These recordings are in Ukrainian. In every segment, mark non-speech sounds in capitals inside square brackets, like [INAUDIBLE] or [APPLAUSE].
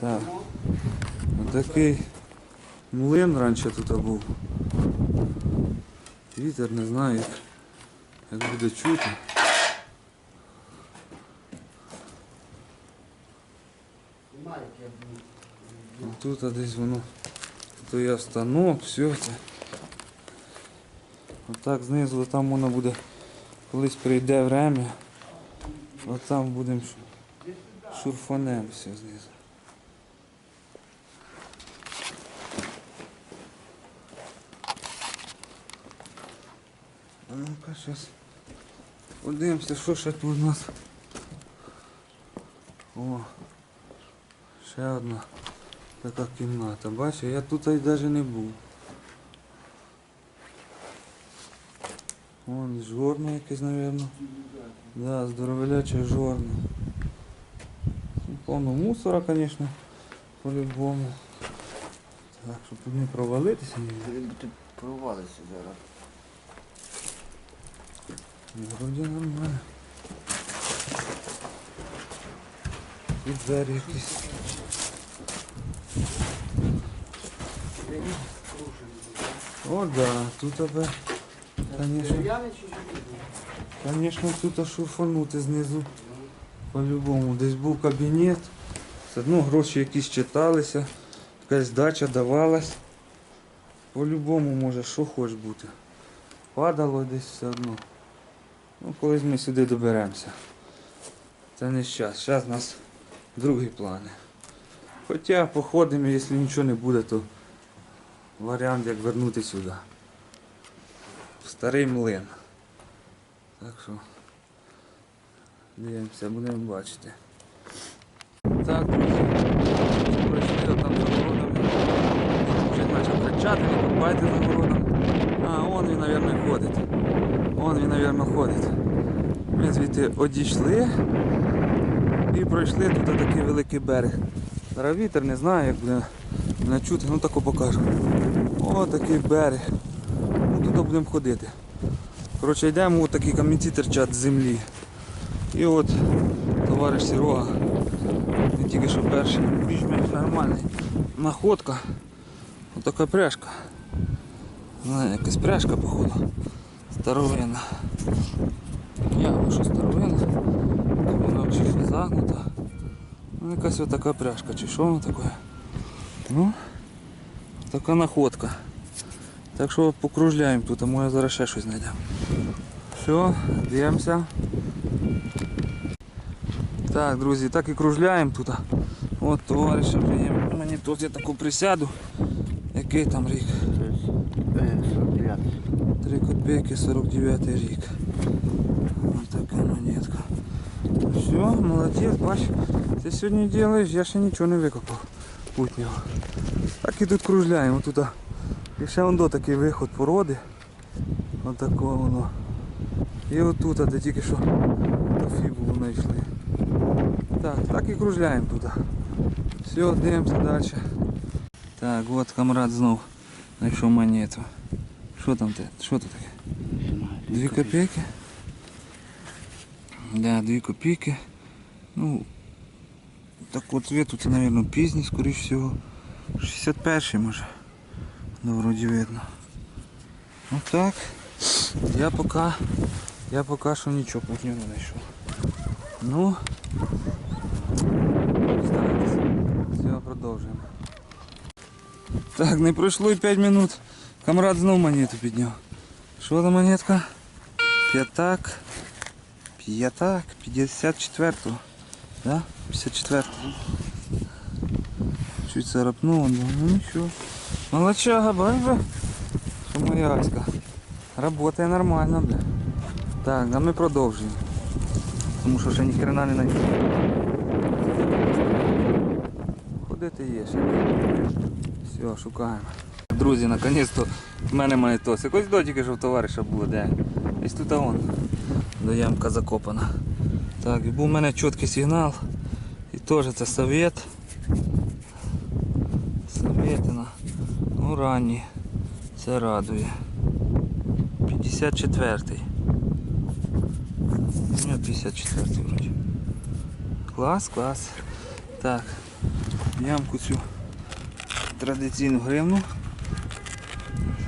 Так. Отакий млин раніше тут був. Вітер не знаю, як, як буде чути. А Тут а десь воно. То є станок, все це. Отак знизу там воно буде, колись прийде время. От там будемо шурфанем все знизу. А ну-ка зараз подивимося, що ще тут у нас. О, ще одна така кімната. Бачиш, я тут і навіть не був. Вон жорно якесь, мабуть. Да, здоровеляче жорно. Ну, Повно мусора, звісно, по-любому. Так, щоб тут не провалитися. тут провалився зараз. Вроді нормально. Тут двері якісь. О, да, тут тебе, конечно, конечно, тут шурфанути знизу. По-любому. Десь був кабінет. Все одно гроші якісь читалися, якась дача давалась. По-любому може, що хоч бути. Падало десь все одно. Ну, колись ми сюди доберемося. Це не зараз. Зараз у нас другі плани. Хоча походимо, якщо нічого не буде, то варіант як вернути сюди. В старий млин. Так що дивимося, будемо бачити. Так, друзі, пройшли там за городом. Вже почав кричати, не копайте за городом. А, он він, мабуть, ходить. Он він, мабуть, ходить. Ми звідти одійшли і пройшли тут такий великий берег. Зараз вітер не знаю, як буде не чути, ну тако покажу. О, такий берег. Ну, тут будемо ходити. Коротше, йдемо, от такі камінці терчать з землі. І от товариш Сірога, він тільки що перший, більш-менш нормальний. Находка. Ось така пряжка. Знаю, якась пряжка, походу. Старовина. Я що старовина. Вона чи що загнута. Ну, якась ось така пряжка, чи що воно таке. Ну, така находка. Так що покружляємо тут, а може зараз ще щось знайдемо. Все, дивимося. Так, друзі, так і кружляємо тут. От товариш вже є. Мені тут я таку присяду. Який там рік? Е, 49. 3 копейки 49 рік. Ось така монетка. Все, молодець, бач. Ти сьогодні робиш, я ще нічого не викопав путнього. Так і тут кружляємо тут. І ще вон до такий виход породи. Отако воно. І отут, де тільки що до фібулу знайшли. Так, так і кружляємо тут. Все, дивимося далі. Так, от камрад знов знайшов монету. Що там ти? Що тут таке? Дві копійки? Да, дві копійки. Ну, так от цвет тут, мабуть, пізній, скоріш всього. 61 може. Ну, вроді видно. Ну так. Я поки, я поки що нічого путнього не знайшов. Ну, старайтесь. Все, продовжуємо. Так, не пройшло і 5 минут. Камрад знов монету підняв. Що за монетка? П'ятак. П'ятак. 54-го. Да? 54-го. Чуть царапнув, ну нічого. Молодчага, бачиш? Що моя Аська. Работає нормально, бля. Так, а ми продовжуємо. Тому що ще ні хрена не знайшли. Ходити є ще. Все, шукаємо. Друзі, наконець-то в мене монетос. Якось до тільки що в товариша було, де? Ось тут а вон. До ямка закопана. Так, і був у мене чіткий сигнал. І теж це совет. Советина. Ну ранній. Це радує. 54-й. Ну, 54-й вроді. Клас, клас. Так. ямку цю традиційну гривну.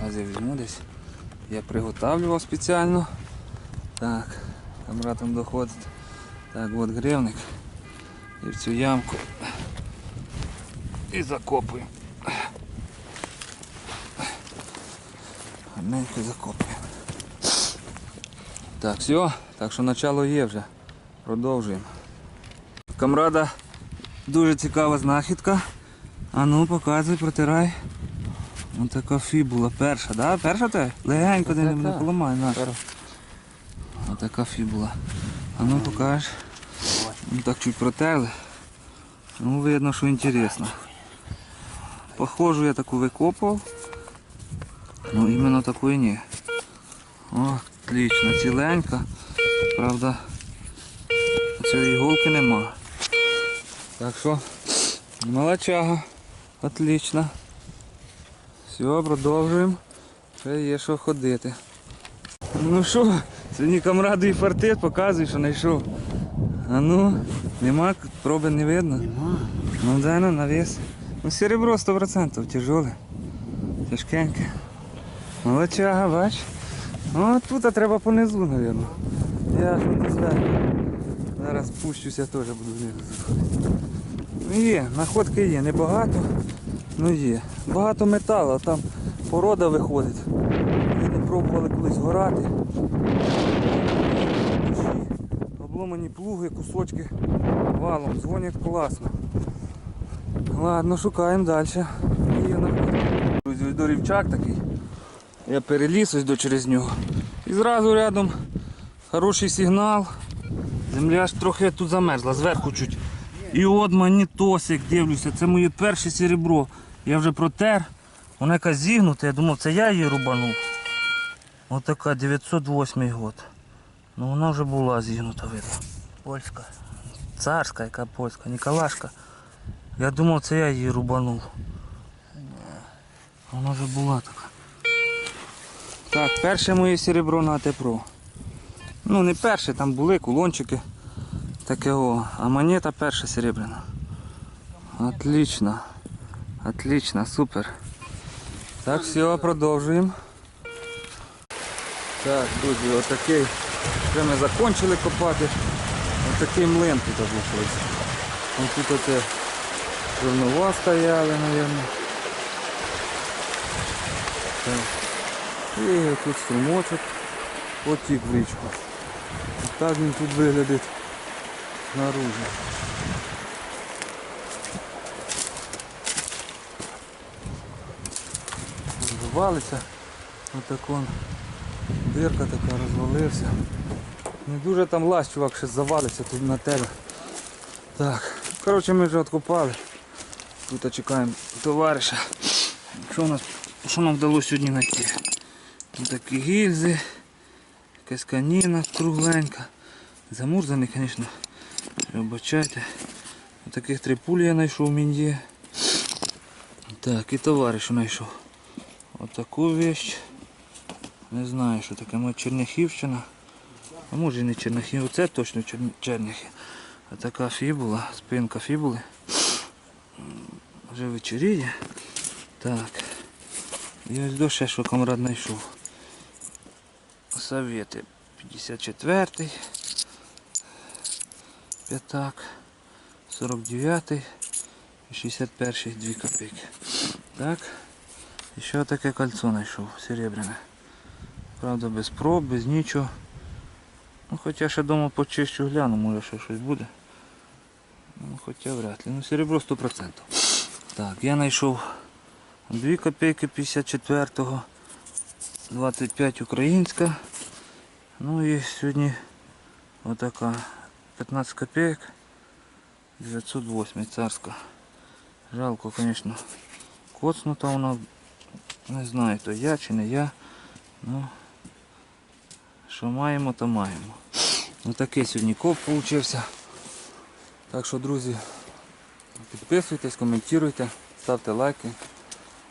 Зараз я візьму десь. Я приготавлював спеціально. Так, камера доходить. Так, от гривник. І в цю ямку. І закопуємо. Гарненько закопуємо. Так, все, так що начало є вже. Продовжуємо. Камрада дуже цікава знахідка. А ну показуй, протирай. Ось така фібула. Перша, да? Перша те? Легенько де не, поламай наша. Ось така фібула. А ну покаж. Ну так чуть протерли. Ну видно, що інтересно. Похожу я таку викопував. Ну іменно такої ні. О, отлично, ціленька. Правда, цієї іголки нема. Так що, молочага. Отлично. Все, продовжуємо. Ще є що ходити. Ну що, сьогодні камраду і фартит показуй, що знайшов. А ну, нема, проби не видно. Нема. Ну дай ну навес. Ну серебро 100% тяжеле. Тяжкеньке. Молодчага, бач. О, тут треба понизу, мабуть. Я ж не знаю. Зараз спущуся теж буду знизу заходити. Ну є, находки є, небагато, ну є. Багато металу, там порода виходить. Не пробували колись горати. Обломані плуги, кусочки валом, дзвонять класно. Ладно, шукаємо далі. Друзі, ось до рівчак такий. Я переліз ось до через нього. І зразу рядом хороший сигнал. Земля ж трохи тут замерзла, зверху чуть. І от монітосик, дивлюся, це моє перше серебро. Я вже протер. Вона якась зігнута, я думав, це я її рубанув. Ось така 908 год. Ну вона вже була зігнута, видно. Польська. Царська, яка польська, Ніколашка. Я думав, це я її рубанув. Вона вже була така. Так, перше моє серебро на Тепро. Ну не перше, там були кулончики. Таке а монета перша серебряна. Отлично. Отлично, супер. Так, все, продовжуємо. Так, друзі, отакий. Вже ми закончили копати. Отакий млин тут. Ось тут оце зернова стояли, мабуть. І тут струмочок потік в річку. Так він тут виглядить снаружи. Розбивалися. Отак он дирка така розвалився. Не дуже там лазь, чувак, ще завалиться тут на тебе. Так, коротше ми вже откопали. Тут чекаємо товариша. Що, у нас, що нам вдалося сьогодні знайти? Ось такі гільзи, якась каніна кругленька. Замурзаний, звісно. Вибачайте. Таких три пулі я знайшов в мінді. Так, і товариш знайшов. Отаку вещь. Не знаю, що таке, може Черняхівщина. А може і не Черняхів, це точно Чер- Черняхів. А така фібула, спинка фібули. Вже вечеріє. Так. І ось до ще що камрад знайшов. Совєти 54-й. П'ятак. 49-й. І 61-й 2 копійки. Так. І ще таке кольцо знайшов, серебряне. Правда, без проб, без нічого. Ну, хоча ще вдома почищу гляну, може ще щось буде. Ну, хоча вряд ли. Ну, серебро 100%. Так, я знайшов 2 копійки 54-го, 25 українська. Ну і сьогодні отака 15 копійок, 908 царська. Жалко, звісно, коцнута вона. Не знаю, то я чи не я. Ну, що маємо, то маємо. Отакий сьогодні коп получився. Так що, друзі, підписуйтесь, коментуйте, ставте лайки.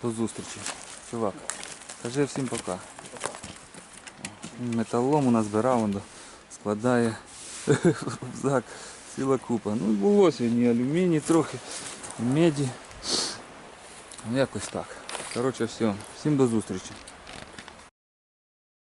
До зустрічі. Чувак, кажи всім пока. Металолом у нас он складає [LAUGHS] рюкзак, ціла купа. Ну було сьогодні алюміній трохи. меді. Ну якось так. Коротше, все. Всім до зустрічі.